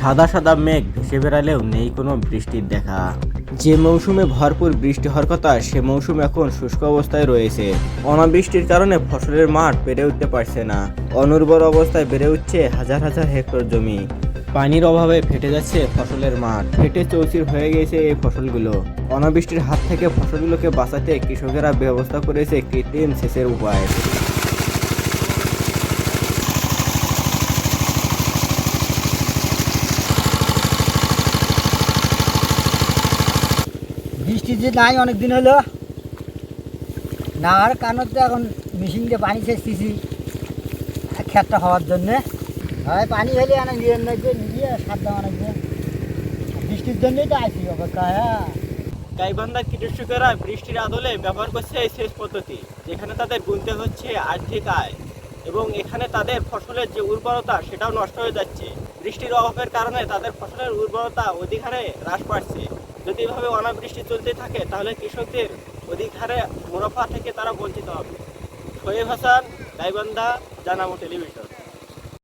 সাদা সাদা মেঘ ভেসে বেড়ালেও নেই কোনো বৃষ্টির দেখা। যে মৌসুমে ভরপুর বৃষ্টি হওয়ার কথা, সে মৌসুম এখন শুষ্ক অবস্থায় রয়েছে। অনাবৃষ্টির কারণে ফসলের মাঠ বেড়ে উঠতে পারছে না। অনুর্বর অবস্থায় বেড়ে উঠছে হাজার হাজার হেক্টর জমি। পানির অভাবে ফেটে যাচ্ছে ফসলের মাঠ। ফেটে চৌচির হয়ে গেছে এই ফসলগুলো। অনাবৃষ্টির হাত থেকে ফসলগুলোকে বাঁচাতে কৃষকেরা ব্যবস্থা করেছে কৃত্রিম সেচের উপায়। বৃষ্টি যে নাই অনেক দিন হলো। না কারণ তো এখন মেশিন দিয়ে পানি সেচতেছি ক্ষেতটা হওয়ার জন্যে। হয়, পানি হলে অনেক নিয়ে লাগবে নিয়ে দেওয়া লাগবে বৃষ্টির জন্যই তো আইসি অপেক্ষা হ্যাঁ। গাইবান্ধার কৃষকেরা বৃষ্টির আদলে ব্যবহার করছে এই সেচ পদ্ধতি, যেখানে তাদের গুনতে হচ্ছে আর্থিক আয়, এবং এখানে তাদের ফসলের যে উর্বরতা সেটাও নষ্ট হয়ে যাচ্ছে। বৃষ্টির অভাবের কারণে তাদের ফসলের উর্বরতা অধিক হারে হ্রাস পাচ্ছে। যদি এভাবে অনাবৃষ্টি চলতে থাকে, তাহলে কৃষকদের অধিক হারে মুনাফা থেকে তারা বঞ্চিত হবে। শোয়েব হাসান গাইবান্ধা জানামো টেলিভিশন।